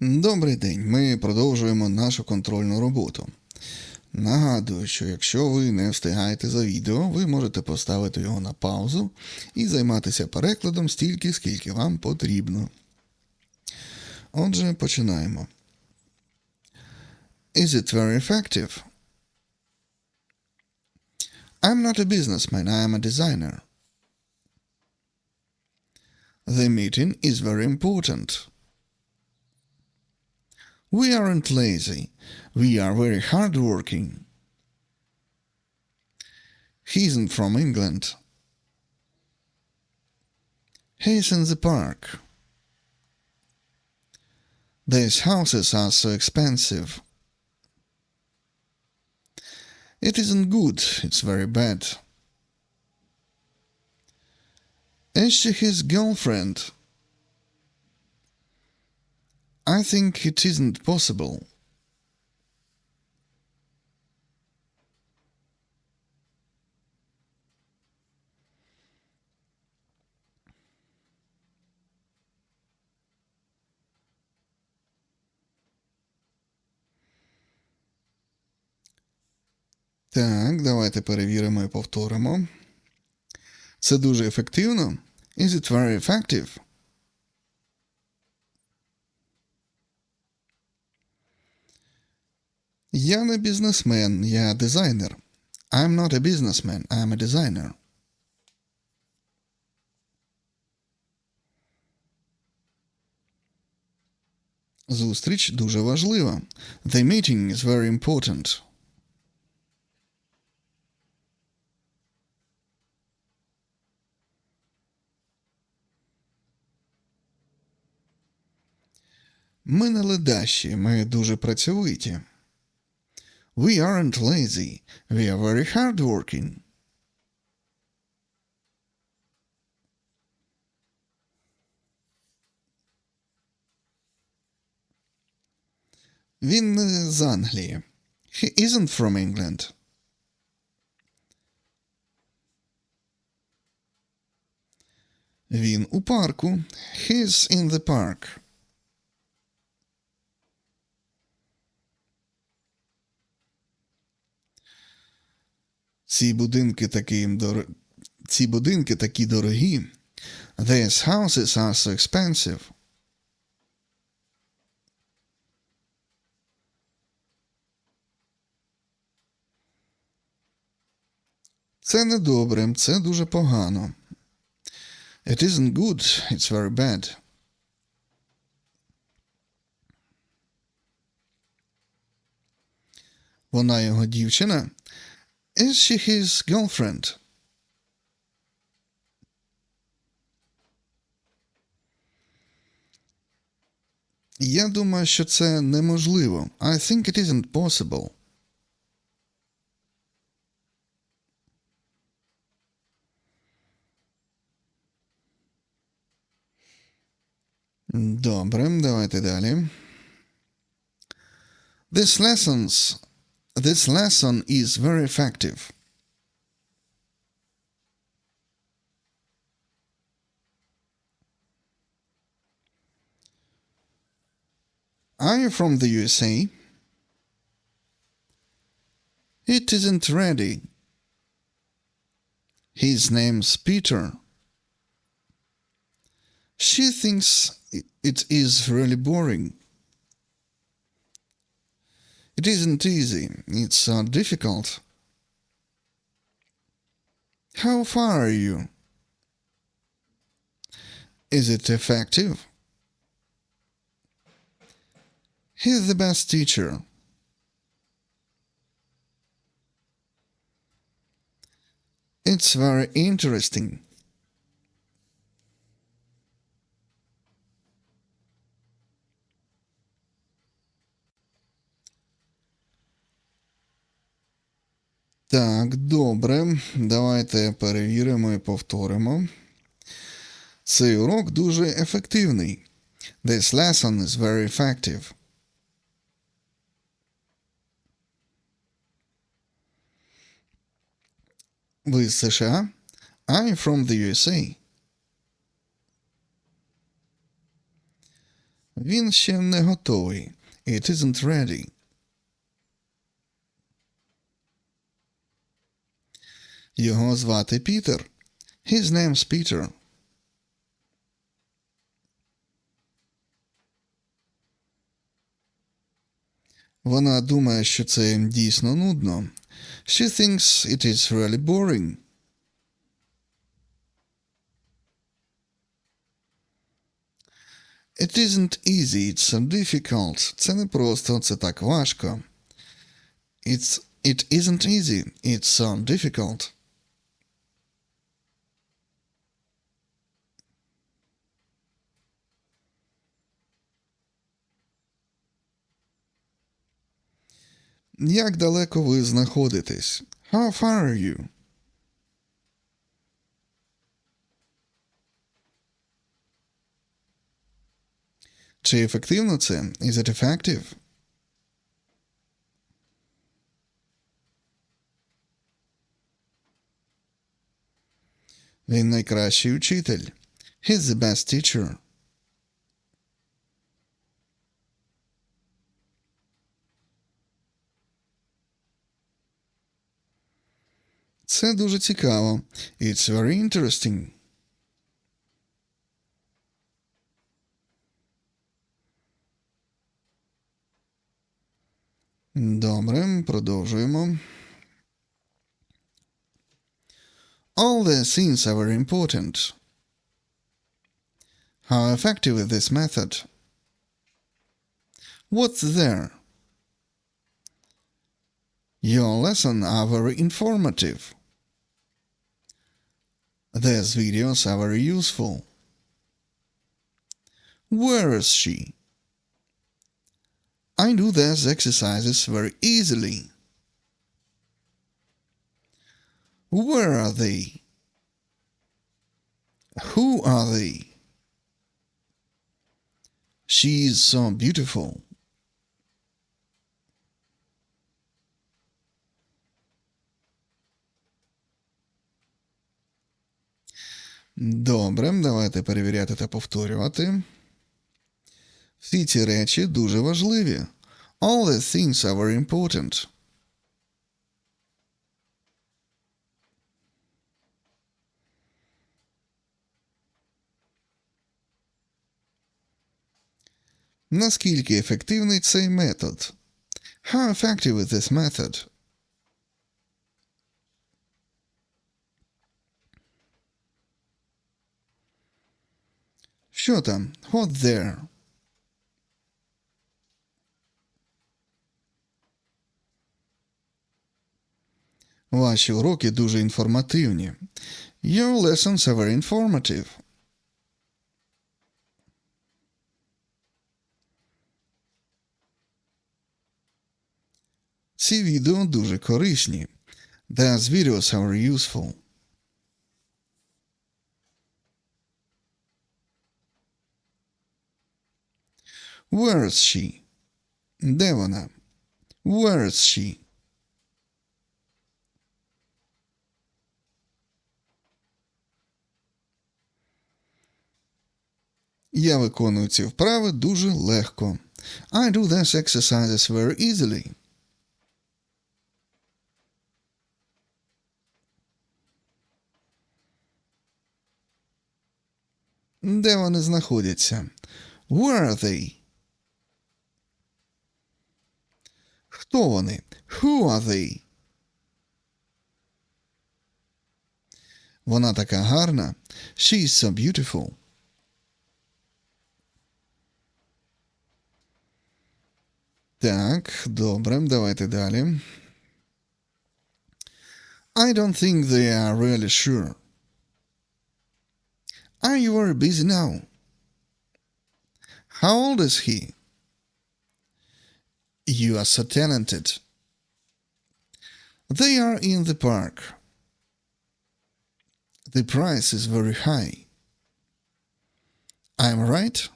Добрий день. Ми продовжуємо нашу контрольну роботу. Нагадую, що якщо ви не встигаєте за відео, ви можете поставити його на паузу і займатися перекладом стільки, скільки вам потрібно. Отже, починаємо. Is it very effective? I'm not a businessman, I am a designer. The meeting is very important. We aren't lazy. We are very hardworking. He isn't from England. He's in the park. These houses are so expensive. It isn't good, it's very bad. She his girlfriend? I think it isn't possible. Так, давайте перевіримо і повторимо. Це дуже ефективно. Is it very effective? Я не бізнесмен, я дизайнер. I'm not a businessman, I'm a designer. Зустріч дуже важлива. The meeting is very important. Ми не ледащі, ми дуже працьовиті. We aren't lazy. We are very hardworking. Він не з Англії. He isn't from England. Він у парку. He's in the park. Ці будинки такі дор... Ці будинки такі дорогі. These houses are so expensive. Це не добре, це дуже погано. It isn't good, it's very bad. Вона його дівчина. Is she his girlfriend? Я думаю, що це неможливо. I think it isn't possible. Добре, давайте далі. This lessons this lesson is very effective. Are you from the USA? It isn't ready. His name's Peter. She thinks it is really boring. It isn't easy, it's uh, difficult. How far are you? Is it effective? He's the best teacher. It's very interesting. Так, добре. Давайте перевіримо і повторимо. Цей урок дуже ефективний. This lesson is very effective. Ви з США? I'm from the USA. Він ще не готовий. It isn't ready. Його звати Пітер. His name's Peter. Вона думає, що це дійсно нудно. She thinks it is really boring. It isn't easy, it's so difficult. Це не просто, це так важко. It's, it isn't easy, it's so difficult. Як далеко ви знаходитесь? How far are you? Чи ефективно це? Is it effective? Він найкращий учитель. He's the best teacher. Це дуже цікаво. It's very interesting. Добре, продовжуємо. All the scenes are very important. How effective is this method? What's there? Your lesson are very informative. These videos are very useful. Where is she? I do these exercises very easily. Where are they? Who are they? She is so beautiful. Добре, давайте перевіряти та повторювати. Всі ці речі дуже важливі. All these things are very important. Наскільки ефективний цей метод? How effective is this method? Що там? What there? Ваші уроки дуже інформативні. Your lessons are very informative. Ці відео дуже корисні. These videos are very useful. Where is she? Де вона? Where is she? Я виконую ці вправи дуже легко. I do these exercises very easily. Де вони знаходяться? Where are they? Хто вони? Who are they? Вона така гарна. She is so beautiful. Так, добре, давайте далі. I don't think they are really sure. Are you very busy now? How old is he? You are so talented. They are in the park. The price is very high. I'm right?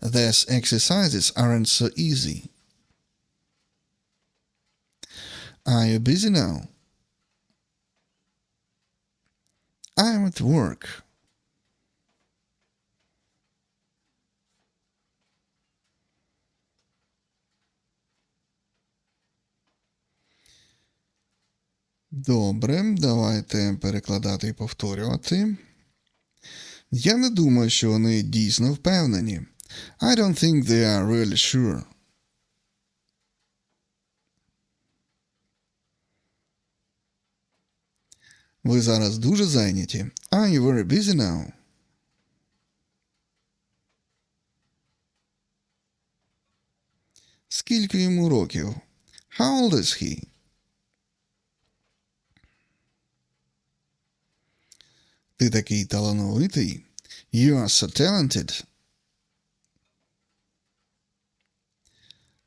These exercises aren't so easy. Are you busy now? I'm at work. Добре, давайте перекладати і повторювати. Я не думаю, що вони дійсно впевнені. I don't think they are really sure. Ви зараз дуже зайняті. Are you very busy now? Скільки йому років? How old is he? Ти такий талановитий. You are so talented.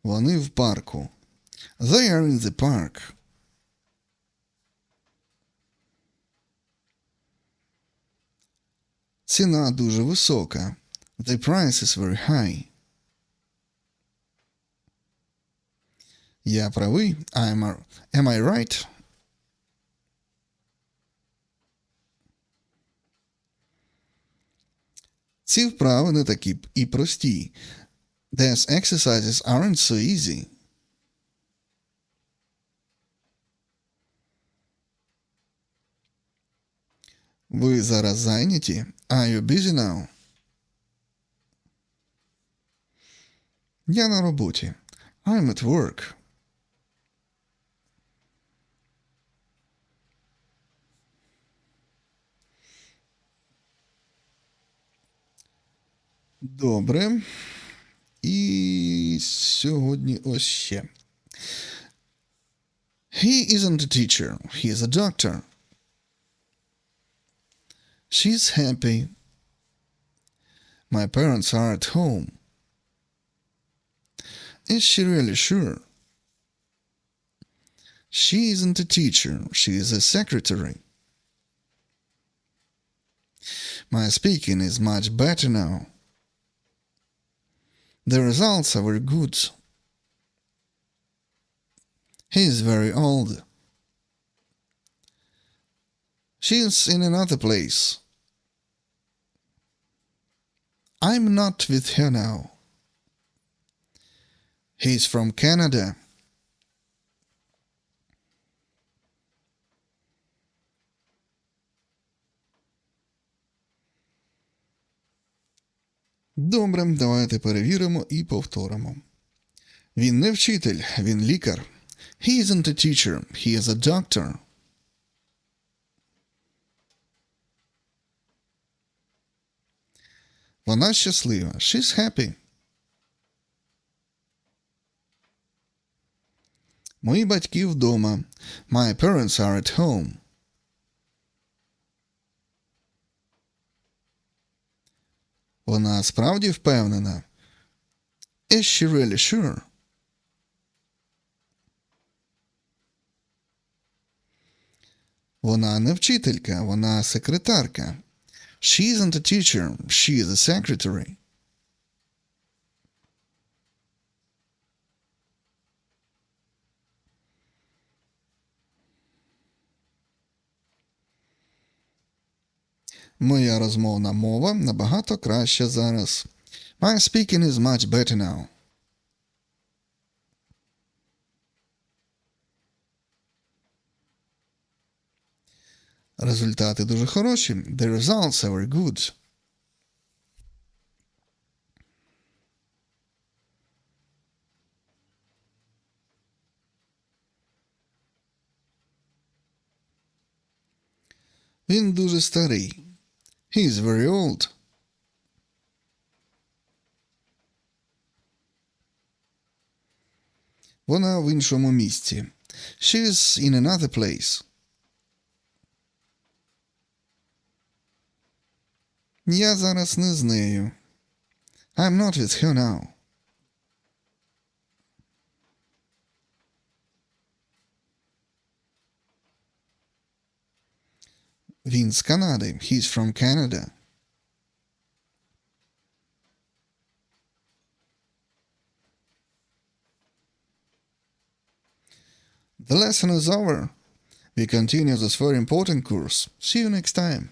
Вони в парку. They are in the park. Ціна дуже висока. The price is very high. Я правий. I'm a... Am I right? Ці вправи не такі і прості. These exercises aren't so easy. Ви зараз зайняті? Are you busy now? Я на роботі. I'm at work. Добре. І сьогодні ось ще. He isn't a teacher. He is a doctor. She's happy. My parents are at home. Is she really sure? She isn't a teacher. She is a secretary. My speaking is much better now. The results are very good. He is very old. She is in another place. I'm not with her now. He's from Canada. Добре, давайте перевіримо і повторимо. Він не вчитель, він лікар. He isn't a teacher, he is a doctor. Вона щаслива. She's happy. Мої батьки вдома. My parents are at home. Вона справді впевнена. Is she really sure? Вона не вчителька, вона секретарка. She isn't a teacher, she is a secretary. Моя розмовна мова набагато краща зараз. My speaking is much better now. Результати дуже хороші. The results are very good. Він дуже старий. He is very old. Вона в іншому місці. She is in another place. Я зараз не з нею. I'm not with her now. He's from Canada. The lesson is over. We continue this very important course. See you next time.